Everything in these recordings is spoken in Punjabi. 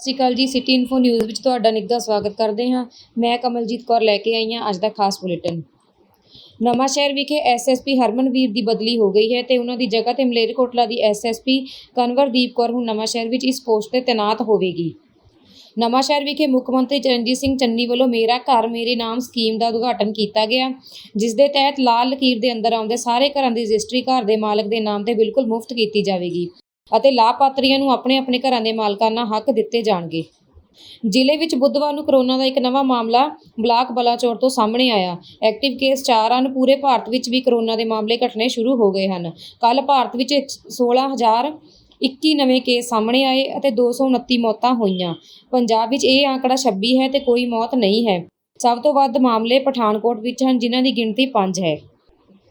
ਸਤਿ ਸ਼੍ਰੀ ਅਕਾਲ ਜੀ ਸਿਟੀ ਇਨਫੋ ਨਿਊਜ਼ ਵਿੱਚ ਤੁਹਾਡਾ ਨਿੱਘਾ ਸਵਾਗਤ ਕਰਦੇ ਹਾਂ। ਮੈਂ ਕਮਲਜੀਤ ਕੌਰ ਲੈ ਕੇ ਆਈ ਹਾਂ ਅੱਜ ਦਾ ਖਾਸ ਬੁਲੇਟਿਨ। ਨਵਾਂ ਸ਼ਹਿਰ ਵਿਖੇ ਐਸਐਸਪੀ ਹਰਮਨਵੀਰ ਦੀ ਬਦਲੀ ਹੋ ਗਈ ਹੈ ਤੇ ਉਹਨਾਂ ਦੀ ਜਗ੍ਹਾ ਤੇ ਮਲੇਰਕੋਟਲਾ ਦੀ ਐਸਐਸਪੀ ਕਨਵਰਦੀਪ ਕੌਰ ਹੁਣ ਨਵਾਂ ਸ਼ਹਿਰ ਵਿੱਚ ਇਸ ਪੋਸਟ ਤੇ ਤਾਇਨਾਤ ਹੋਵੇਗੀ। ਨਵਾਂ ਸ਼ਹਿਰ ਵਿਖੇ ਮੁੱਖ ਮੰਤਰੀ ਚਰਨਜੀਤ ਸਿੰਘ ਚੰਨੀ ਵੱਲੋਂ ਮੇਰਾ ਘਰ, ਮੇਰੇ ਨਾਮ ਸਕੀਮ ਦਾ ਉਦਘਾਟਨ ਕੀਤਾ ਗਿਆ। ਜਿਸ ਦੇ ਤਹਿਤ ਲਾਲ ਲਕੀਰ ਦੇ ਅੰਦਰ ਆਉਂਦੇ ਸਾਰੇ ਘਰਾਂ ਦੀ ਰਜਿਸਟਰੀ, ਘਰ ਦੇ ਮਾਲਕ ਦੇ ਨਾਮ ਤੇ ਬਿਲਕੁਲ ਮੁਫਤ ਕੀਤੀ ਜਾਵੇਗੀ। ਅਤੇ ਲਾਭਪਾਤਰੀਆਂ ਨੂੰ ਆਪਣੇ ਆਪਣੇ ਘਰਾਂ ਦੇ ਮਾਲਕਾਨਾ ਹੱਕ ਦਿੱਤੇ ਜਾਣਗੇ। ਜ਼ਿਲ੍ਹੇ ਵਿੱਚ ਬੁੱਧਵਾਰ ਨੂੰ ਕਰੋਨਾ ਦਾ ਇੱਕ ਨਵਾਂ ਮਾਮਲਾ ਬਲਾਕ ਬਲਾਚੌਰ ਤੋਂ ਸਾਹਮਣੇ ਆਇਆ। ਐਕਟਿਵ ਕੇਸ 4 ਹਨ। ਪੂਰੇ ਭਾਰਤ ਵਿੱਚ ਵੀ ਕਰੋਨਾ ਦੇ ਮਾਮਲੇ ਘਟਣੇ ਸ਼ੁਰੂ ਹੋ ਗਏ ਹਨ। ਕੱਲ ਭਾਰਤ ਵਿੱਚ 16021 ਨਵੇਂ ਕੇਸ ਸਾਹਮਣੇ ਆਏ ਅਤੇ 229 ਮੌਤਾਂ ਹੋਈਆਂ। ਪੰਜਾਬ ਵਿੱਚ ਇਹ ਆંકੜਾ 26 ਹੈ ਤੇ ਕੋਈ ਮੌਤ ਨਹੀਂ ਹੈ। ਸਭ ਤੋਂ ਵੱਧ ਮਾਮਲੇ ਪਠਾਨਕੋਟ ਵਿੱਚ ਹਨ, ਜਿਨ੍ਹਾਂ ਦੀ ਗਿਣਤੀ 5 ਹੈ।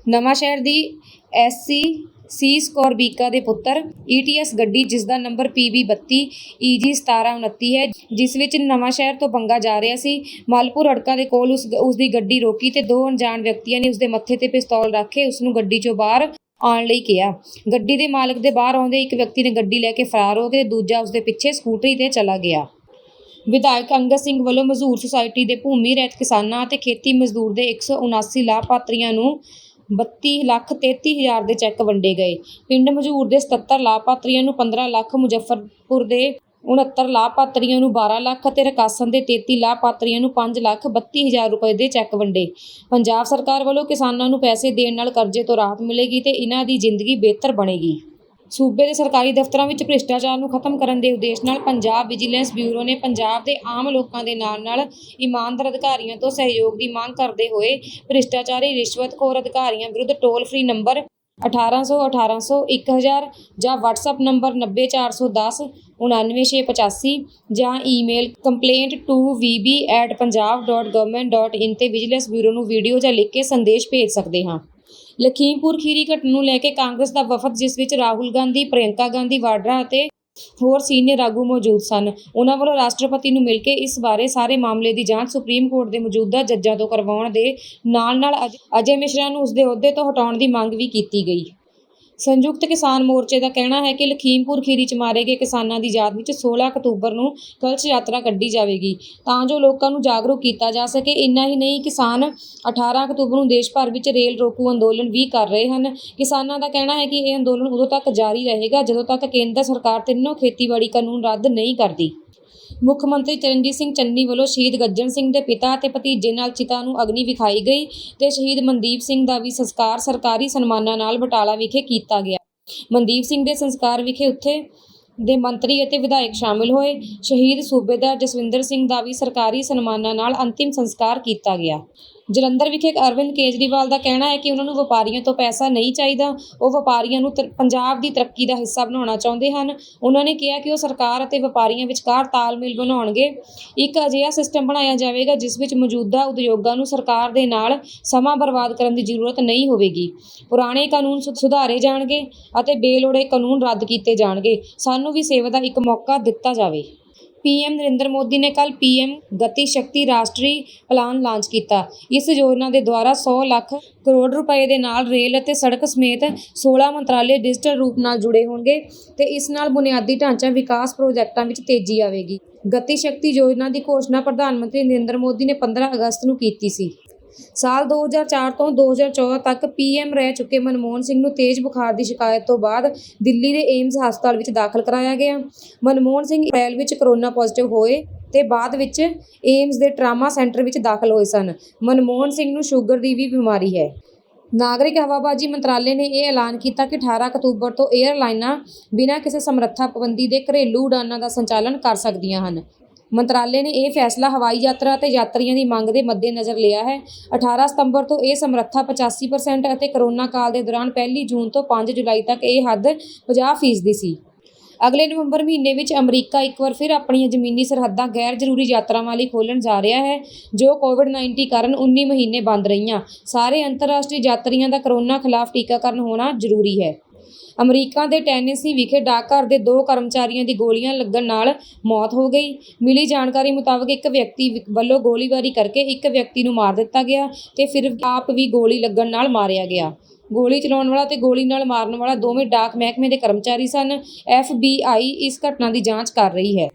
ਨਵਾਂ ਸ਼ਹਿਰ ਦੀ ਐਸਸੀ ਸੀ ਸਕੋਰ ਬੀਕਾ ਦੇ ਪੁੱਤਰ ਈਟੀਐਸ ਗੱਡੀ ਜਿਸ ਦਾ ਨੰਬਰ PB32 EG 1729 ਹੈ, ਜਿਸ ਵਿੱਚ ਨਵਾਂ ਸ਼ਹਿਰ ਤੋਂ ਬੰਗਾ ਜਾ ਰਿਹਾ ਸੀ। ਮਾਲਪੁਰ ਅੜਕਾ ਦੇ ਕੋਲ ਉਸ ਉਸ ਦੀ ਗੱਡੀ ਰੋਕੀ ਤੇ ਦੋ ਅਣਜਾਣ ਵਿਅਕਤੀਆਂ ਨੇ ਉਸ ਦੇ ਮੱਥੇ ਤੇ ਪਿਸਤੌਲ ਰੱਖ ਕੇ ਉਸ ਨੂੰ ਗੱਡੀ ਚੋਂ ਬਾਹਰ ਆਉਣ ਲਈ ਕਿਹਾ। ਗੱਡੀ ਦੇ ਮਾਲਕ ਦੇ ਬਾਹਰ ਆਉਂਦੇ ਇੱਕ ਵਿਅਕਤੀ ਨੇ ਗੱਡੀ ਲੈ ਕੇ ਫਰਾਰ ਹੋ ਗਿਆ ਦੂਜਾ ਉਸ ਦੇ ਪਿੱਛੇ ਸਕੂਟਰੀ ਤੇ ਚਲਾ ਗਿਆ। ਵਿਧਾਇਕ ਅੰਗਦ ਸਿੰਘ ਵੱਲੋਂ ਮਜ਼ਦੂਰ ਸੁਸਾਇਟੀ ਦੇ ਭੂਮੀ ਰਹਿਤ ਕਿਸਾਨਾਂ ਅਤੇ ਖੇਤੀ ਮਜ਼ਦੂਰ ਦੇ 179 ਲਾਭਪਾਤਰੀਆਂ ਨੂੰ 32 ਲੱਖ 33 ਹਜ਼ਾਰ ਦੇ ਚੈੱਕ ਵੰਡੇ ਗਏ। ਪਿੰਡ ਮਜ਼ੂਰ ਦੇ 77 ਲਾਭਪਾਤਰੀਆਂ ਨੂੰ 15 ਲੱਖ, ਮੁਜ਼ੱਫਰਪੁਰ ਦੇ 69 ਲਾਭਪਾਤਰੀਆਂ ਨੂੰ 12 ਲੱਖ ਅਤੇ ਰਕਾਸਨ ਦੇ 33 ਲਾਭਪਾਤਰੀਆਂ ਨੂੰ 5 ਲੱਖ 32 ਹਜ਼ਾਰ ਰੁਪਏ ਦੇ ਚੈੱਕ ਵੰਡੇ। ਪੰਜਾਬ ਸਰਕਾਰ ਵੱਲੋਂ ਕਿਸਾਨਾਂ ਨੂੰ ਪੈਸੇ ਦੇਣ ਨਾਲ ਕਰਜ਼ੇ ਤੋਂ ਰਾਹਤ ਮਿਲੇਗੀ ਤੇ ਇਹਨਾਂ ਦੀ ਜ਼ਿੰਦਗੀ ਬਿਹਤਰ ਬਣੇਗੀ। ਸੂਬੇ ਦੇ ਸਰਕਾਰੀ ਦਫ਼ਤਰਾਂ ਵਿੱਚ ਭ੍ਰਿਸ਼ਟਾਚਾਰ ਨੂੰ ਖਤਮ ਕਰਨ ਦੇ ਉਦੇਸ਼ ਨਾਲ ਪੰਜਾਬ ਵਿਜੀਲੈਂਸ ਬਿਊਰੋ ਨੇ ਪੰਜਾਬ ਦੇ ਆਮ ਲੋਕਾਂ ਦੇ ਨਾਲ-ਨਾਲ ਇਮਾਨਦਾਰ ਅਧਿਕਾਰੀਆਂ ਤੋਂ ਸਹਿਯੋਗ ਦੀ ਮੰਗ ਕਰਦੇ ਹੋਏ ਭ੍ਰਿਸ਼ਟਾਚਾਰੀ ਰਿਸ਼ਵਤਖੋਰ ਅਧਿਕਾਰੀਆਂ ਵਿਰੁੱਧ ਟੋਲ ਫ੍ਰੀ ਨੰਬਰ 1800 1800 1000 ਜਾਂ WhatsApp ਨੰਬਰ 90410 99685 ਜਾਂ ਈਮੇਲ complaint2vb@punjab.government.in ਤੇ ਵਿਜੀਲੈਂਸ ਬਿਊਰੋ ਨੂੰ ਵੀਡੀਓ ਜਾਂ ਲਿਖ ਕੇ ਸੰਦੇਸ਼ ਭੇਜ ਸਕਦੇ ਹਾਂ। ਲਖੀਮਪੁਰ ਖੀਰੀ ਘਟਨਾ ਨੂੰ ਲੈ ਕੇ ਕਾਂਗਰਸ ਦਾ ਵਫਦ, ਜਿਸ ਵਿੱਚ ਰਾਹੁਲ ਗਾਂਧੀ, ਪ੍ਰਿਯੰਕਾ ਗਾਂਧੀ ਵਾਡਰਾ ਅਤੇ ਹੋਰ ਸੀਨੀਅਰ ਆਗੂ ਮੌਜੂਦ ਸਨ। ਉਹਨਾਂ ਵੱਲੋਂ ਰਾਸ਼ਟਰਪਤੀ ਨੂੰ ਮਿਲ ਕੇ ਇਸ ਬਾਰੇ ਸਾਰੇ ਮਾਮਲੇ ਦੀ ਜਾਂਚ ਸੁਪਰੀਮ ਕੋਰਟ ਦੇ ਮੌਜੂਦਾ ਜੱਜਾਂ ਤੋਂ ਕਰਵਾਉਣ ਦੇ ਨਾਲ-ਨਾਲ ਅਜ- ਅਜੇ ਮਿਸ਼ਰਾ ਨੂੰ ਉਸਦੇ ਅਹੁਦੇ ਤੋਂ ਹਟਾਉਣ ਦੀ ਮੰਗ ਵੀ ਕੀਤੀ ਗਈ। ਸੰਯੁਕਤ ਕਿਸਾਨ ਮੋਰਚੇ ਦਾ ਕਹਿਣਾ ਹੈ ਕਿ ਲਖੀਮਪੁਰ ਖੀਰੀ 'ਚ ਮਾਰੇ ਗਏ ਕਿਸਾਨਾਂ ਦੀ ਯਾਦ ਵਿੱਚ 16 ਅਕਤੂਬਰ ਨੂੰ ਕਲਸ਼ ਯਾਤਰਾ ਕੱਢੀ ਜਾਵੇਗੀ। ਤਾਂ ਜੋ ਲੋਕਾਂ ਨੂੰ ਜਾਗਰੂਕ ਕੀਤਾ ਜਾ ਸਕੇ, ਇੰਨਾ ਹੀ ਨਹੀਂ, ਕਿਸਾਨ 18 ਅਕਤੂਬਰ ਨੂੰ ਦੇਸ਼ ਭਰ ਵਿੱਚ ਰੇਲ ਰੋਕੂ ਅੰਦੋਲਨ ਵੀ ਕਰ ਰਹੇ ਹਨ। ਕਿਸਾਨਾਂ ਦਾ ਕਹਿਣਾ ਹੈ ਕਿ ਇਹ ਅੰਦੋਲਨ ਉਦੋਂ ਤੱਕ ਜਾਰੀ ਰਹੇਗਾ ਜਦੋਂ ਤੱਕ ਕੇਂਦਰ ਸਰਕਾਰ ਤਿੰਨੋਂ ਖੇਤੀਬਾੜੀ ਕਾਨੂੰਨ ਰੱਦ ਨਹੀਂ ਕਰਦੀ। ਮੁੱਖ ਮੰਤਰੀ ਚਰਨਜੀਤ ਸਿੰਘ ਚੰਨੀ ਵੱਲੋਂ ਸ਼ਹੀਦ ਗੱਜਣ ਸਿੰਘ ਦੇ ਪਿਤਾ ਅਤੇ ਭਤੀਜੇ ਨਾਲ ਚਿਤਾ ਨੂੰ ਅਗਨੀ ਵਿਖਾਈ ਗਈ ਤੇ ਸ਼ਹੀਦ ਮਨਦੀਪ ਸਿੰਘ ਦਾ ਵੀ ਸੰਸਕਾਰ ਸਰਕਾਰੀ ਸਨਮਾਨਾਂ ਨਾਲ ਬਟਾਲਾ ਵਿਖੇ ਕੀਤਾ ਗਿਆ। ਮਨਦੀਪ ਸਿੰਘ ਦੇ ਸੰਸਕਾਰ ਵਿਖੇ ਉੱਥੇ ਦੇ ਮੰਤਰੀ ਅਤੇ ਵਿਧਾਇਕ ਸ਼ਾਮਿਲ ਹੋਏ। ਸ਼ਹੀਦ ਸੂਬੇਦਾਰ ਜਸਵਿੰਦਰ ਸਿੰਘ ਦਾ ਵੀ ਸਰਕਾਰੀ ਸਨਮਾਨਾਂ ਨਾਲ ਅੰਤਿਮ ਸੰਸਕਾਰ ਕੀਤਾ ਗਿਆ। ਜਲੰਧਰ ਵਿਖੇ ਅਰਵਿੰਦ ਕੇਜਰੀਵਾਲ ਦਾ ਕਹਿਣਾ ਹੈ ਕਿ ਉਹਨਾਂ ਨੂੰ ਵਪਾਰੀਆਂ ਤੋਂ ਪੈਸਾ ਨਹੀਂ ਚਾਹੀਦਾ। ਉਹ ਵਪਾਰੀਆਂ ਨੂੰ ਤਰ- ਪੰਜਾਬ ਦੀ ਤਰੱਕੀ ਦਾ ਹਿੱਸਾ ਬਣਾਉਣਾ ਚਾਹੁੰਦੇ ਹਨ। ਉਹਨਾਂ ਨੇ ਕਿਹਾ ਕਿ ਉਹ ਸਰਕਾਰ ਅਤੇ ਵਪਾਰੀਆਂ ਵਿਚਕਾਰ ਤਾਲਮੇਲ ਬਣਾਉਣਗੇ। ਇੱਕ ਅਜਿਹਾ ਸਿਸਟਮ ਬਣਾਇਆ ਜਾਵੇਗਾ, ਜਿਸ ਵਿੱਚ ਮੌਜੂਦਾ ਉਦਯੋਗਾਂ ਨੂੰ ਸਰਕਾਰ ਦੇ ਨਾਲ ਸਮਾਂ ਬਰਬਾਦ ਕਰਨ ਦੀ ਜ਼ਰੂਰਤ ਨਹੀਂ ਹੋਵੇਗੀ। ਪੁਰਾਣੇ ਕਾਨੂੰਨ ਸੁ- ਸੁਧਾਰੇ ਜਾਣਗੇ ਅਤੇ ਬੇਲੋੜੇ ਕਾਨੂੰਨ ਰੱਦ ਕੀਤੇ ਜਾਣਗੇ। ਸਾਨੂੰ ਵੀ ਸੇਵਾ ਦਾ ਇੱਕ ਮੌਕਾ ਦਿੱਤਾ ਜਾਵੇ। ਪੀਐਮ ਨਰਿੰਦਰ ਮੋਦੀ ਨੇ ਕੱਲ ਪੀਐਮ ਗਤੀ ਸ਼ਕਤੀ ਰਾਸ਼ਟਰੀ ਪਲਾਨ ਲਾਂਚ ਕੀਤਾ। ਇਸ ਯੋਜਨਾ ਦੇ ਦੁਆਰਾ 100 ਲੱਖ ਕਰੋੜ ਰੁਪਏ ਦੇ ਨਾਲ ਰੇਲ ਅਤੇ ਸੜਕ ਸਮੇਤ 16 ਮੰਤਰਾਲੇ ਡਿਜੀਟਲ ਰੂਪ ਨਾਲ ਜੁੜੇ ਹੋਣਗੇ ਤੇ ਇਸ ਨਾਲ ਬੁਨਿਆਦੀ ਢਾਂਚਾ ਵਿਕਾਸ ਪ੍ਰੋਜੈਕਟਾਂ ਵਿੱਚ ਤੇਜ਼ੀ ਆਵੇਗੀ। ਗਤੀ ਸ਼ਕਤੀ ਯੋਜਨਾ ਦੀ ਘੋਸ਼ਣਾ ਪ੍ਰਧਾਨ ਮੰਤਰੀ ਨਰਿੰਦਰ ਮੋਦੀ ਨੇ 15 ਅਗਸਤ ਨੂੰ ਕੀਤੀ ਸੀ। ਸਾਲ 2004 ਤੋਂ 2014 ਤੱਕ ਪੀਐਮ ਰਹਿ ਚੁੱਕੇ ਮਨਮੋਹਨ ਸਿੰਘ ਨੂੰ ਤੇਜ਼ ਬੁਖਾਰ ਦੀ ਸ਼ਿਕਾਇਤ ਤੋਂ ਬਾਅਦ ਦਿੱਲੀ ਦੇ ਏਮਸ ਹਸਪਤਾਲ ਵਿੱਚ ਦਾਖਲ ਕਰਾਇਆ ਗਿਆ। ਮਨਮੋਹਨ ਸਿੰਘ ਅਪ੍ਰੈਲ ਵਿੱਚ ਕਰੋਨਾ ਪੋਜ਼ਿਟਿਵ ਹੋਏ ਤੇ ਬਾਅਦ ਵਿੱਚ ਏਮਸ ਦੇ ਟਰਾਮਾ ਸੈਂਟਰ ਵਿੱਚ ਦਾਖਲ ਹੋਏ ਸਨ। ਮਨਮੋਹਨ ਸਿੰਘ ਨੂੰ ਸ਼ੂਗਰ ਦੀ ਵੀ ਬਿਮਾਰੀ ਹੈ। ਨਾਗਰਿਕ ਹਵਾਬਾਜ਼ੀ ਮੰਤਰਾਲੇ ਨੇ ਇਹ ਐਲਾਨ ਕੀਤਾ ਕਿ 18 ਅਕਤੂਬਰ ਤੋਂ 에ਅਰਲਾਈਨਾਂ ਬਿਨਾਂ ਕਿਸੇ ਸਮਰੱਥਾ ਪਾਬੰਦੀ ਦੇ ਘਰੇਲੂ ਉਡਾਨਾਂ ਦਾ ਸੰਚਾਲਨ ਕਰ ਸਕਦੀਆਂ ਹਨ। ਮੰਤਰਾਲੇ ਨੇ ਇਹ ਫੈਸਲਾ ਹਵਾਈ ਯਾਤਰਾ ਅਤੇ ਯਾਤਰੀਆਂ ਦੀ ਮੰਗ ਦੇ ਮੱਦੇਨਜ਼ਰ ਲਿਆ ਹੈ। 18 ਸਤੰਬਰ ਤੋਂ ਇਹ ਸਮਰੱਥਾ 85% ਅਤੇ ਕਰੋਨਾ ਕਾਲ ਦੇ ਦੌਰਾਨ 1 ਜੂਨ ਤੋਂ 5 ਜੁਲਾਈ ਤੱਕ ਇਹ ਹੱਦ 50% ਦੀ ਸੀ। ਅਗਲੇ ਨਵੰਬਰ ਮਹੀਨੇ ਵਿੱਚ ਅਮਰੀਕਾ ਇੱਕ ਵਾਰ ਫਿਰ ਆਪਣੀਆਂ ਜ਼ਮੀਨੀ ਸਰਹੱਦਾਂ ਗੈਰ ਜ਼ਰੂਰੀ ਯਾਤਰਾਵਾਂ ਲਈ ਖੋਲ੍ਹਣ ਜਾ ਰਿਹਾ ਹੈ, ਜੋ ਕੋਵਿਡ-19 ਕਾਰਨ 19 ਮਹੀਨੇ ਬੰਦ ਰਹੀਆਂ। ਸਾਰੇ ਅੰਤਰਰਾਸ਼ਟਰੀ ਯਾਤਰੀਆਂ ਦਾ ਕਰੋਨਾ ਖਿਲਾਫ ਟੀਕਾਕਰਨ ਹੋਣਾ ਜ਼ਰੂਰੀ ਹੈ। ਅਮਰੀਕਾ ਦੇ ਟੈਨੇਸੀ ਵਿਖੇ ਡਾਕਘਰ ਦੇ ਦੋ ਕਰਮਚਾਰੀਆਂ ਦੀ ਗੋਲੀਆਂ ਲੱਗਣ ਨਾਲ ਮੌਤ ਹੋ ਗਈ। ਮਿਲੀ ਜਾਣਕਾਰੀ ਮੁਤਾਬਕ ਇੱਕ ਵਿਅਕਤੀ ਵੱਲੋਂ ਗੋਲੀਬਾਰੀ ਕਰਕੇ ਇੱਕ ਵਿਅਕਤੀ ਨੂੰ ਮਾਰ ਦਿੱਤਾ ਗਿਆ ਤੇ ਫਿਰ ਆਪ ਵੀ ਗੋਲੀ ਲੱਗਣ ਨਾਲ ਮਾਰਿਆ ਗਿਆ। ਗੋਲੀ ਚਲਾਉਣ ਵਾਲਾ ਤੇ ਗੋਲੀ ਨਾਲ ਮਾਰਨ ਵਾਲਾ ਦੋਵੇਂ ਡਾਕ ਮਹਿਕਮੇ ਦੇ ਕਰਮਚਾਰੀ ਸਨ। FBI ਇਸ ਘਟਨਾ ਦੀ ਜਾਂਚ ਕਰ ਰਹੀ ਹੈ।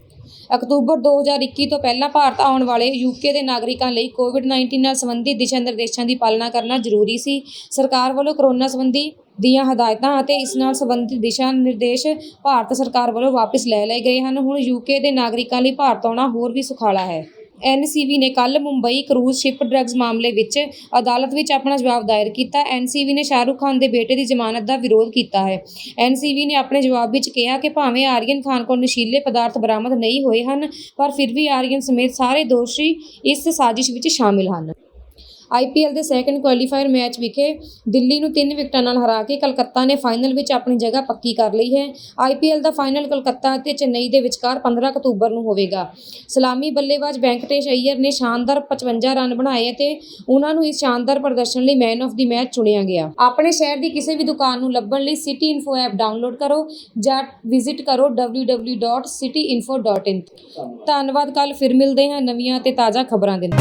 ਅਕਤੂਬਰ 2021 ਤੋਂ ਪਹਿਲਾਂ ਭਾਰਤ ਆਉਣ ਵਾਲੇ ਯੂਕੇ ਦੇ ਨਾਗਰਿਕਾਂ ਲਈ ਕੋਵਿਡ-19 ਨਾਲ ਸੰਬੰਧਿਤ ਦਿਸ਼ਾ ਨਿਰਦੇਸ਼ਾਂ ਦੀ ਪਾਲਣਾ ਕਰਨਾ ਜ਼ਰੂਰੀ ਸੀ। ਸਰਕਾਰ ਵੱਲੋਂ ਕਰੋਨਾ ਸੰਬੰਧੀ ਦੀਆਂ ਹਦਾਇਤਾਂ ਅਤੇ ਇਸ ਨਾਲ ਸੰਬੰਧਿਤ ਦਿਸ਼ਾ ਨਿਰਦੇਸ਼ ਭਾਰਤ ਸਰਕਾਰ ਵੱਲੋਂ ਵਾਪਸ ਲੈ ਲਏ ਗਏ ਹਨ। ਹੁਣ ਯੂਕੇ ਦੇ ਨਾਗਰਿਕਾਂ ਲਈ ਭਾਰਤ ਆਉਣਾ ਹੋਰ ਵੀ ਸੁਖਾਲਾ ਹੈ। ਐਨਸੀਬੀ ਨੇ ਕੱਲ ਮੁੰਬਈ ਕਰੂਜ਼ ਸ਼ਿਪ ਡਰੱਗਸ ਮਾਮਲੇ ਵਿੱਚ ਅਦਾਲਤ ਵਿੱਚ ਆਪਣਾ ਜਵਾਬ ਦਾਇਰ ਕੀਤਾ। ਐਨਸੀਬੀ ਨੇ ਸ਼ਾਹਰੁਖ ਖਾਨ ਦੇ ਬੇਟੇ ਦੀ ਜ਼ਮਾਨਤ ਦਾ ਵਿਰੋਧ ਕੀਤਾ ਹੈ। ਐਨਸੀਬੀ ਨੇ ਆਪਣੇ ਜਵਾਬ ਵਿੱਚ ਕਿਹਾ ਕਿ ਭਾਵੇਂ ਆਰੀਅਨ ਖਾਨ ਕੋਲ ਨਸ਼ੀਲੇ ਪਦਾਰਥ ਬਰਾਮਦ ਨਹੀਂ ਹੋਏ ਹਨ, ਪਰ ਫਿਰ ਵੀ ਆਰੀਅਨ ਸਮੇਤ ਸਾਰੇ ਦੋਸ਼ੀ ਇਸ ਸਾਜ਼ਿਸ਼ ਵਿੱਚ ਸ਼ਾਮਿਲ ਹਨ। ਆਈਪੀਐਲ ਦੇ ਸੈਕੰਡ ਕੁਆਲੀਫਾਇਰ ਮੈਚ ਵਿਖੇ ਦਿੱਲੀ ਨੂੰ 3 ਵਿਕਟਾਂ ਨਾਲ ਹਰਾ ਕੇ ਕਲਕੱਤਾ ਨੇ ਫਾਈਨਲ ਵਿੱਚ ਆਪਣੀ ਜਗ੍ਹਾ ਪੱਕੀ ਕਰ ਲਈ ਹੈ। ਆਈਪੀਐਲ ਦਾ ਫਾਈਨਲ ਕਲਕੱਤਾ ਅਤੇ ਚੇਨਈ ਦੇ ਵਿਚਕਾਰ 15 ਅਕਤੂਬਰ ਨੂੰ ਹੋਵੇਗਾ। ਸਲਾਮੀ ਬੱਲੇਬਾਜ਼ ਵੈਂਕਟੇਸ਼ ਅਈਅਰ ਨੇ ਸ਼ਾਨਦਾਰ 55 ਰਨ ਬਣਾਏ ਅਤੇ ਉਹਨਾਂ ਨੂੰ ਇਸ ਸ਼ਾਨਦਾਰ ਪ੍ਰਦਰਸ਼ਨ ਲਈ ਮੈਨ ਆਫ ਦੀ ਮੈਚ ਚੁਣਿਆ ਗਿਆ। ਆਪਣੇ ਸ਼ਹਿਰ ਦੀ ਕਿਸੇ ਵੀ ਦੁਕਾਨ ਨੂੰ ਲੱਭਣ ਲਈ ਸਿਟੀ ਇਨਫੋ ਐਪ ਡਾਊਨਲੋਡ ਕਰੋ ਜਾਂ ਵਿਜ਼ਿਟ ਕਰੋ www.cityinfo.in ਧੰਨਵਾਦ ਕੱਲ ਫਿਰ ਮਿਲਦੇ ਹਾਂ ਨਵੀਆਂ ਤੇ ਤਾਜ਼ਾ ਖਬਰਾਂ ਦੇ ਨਾਲ।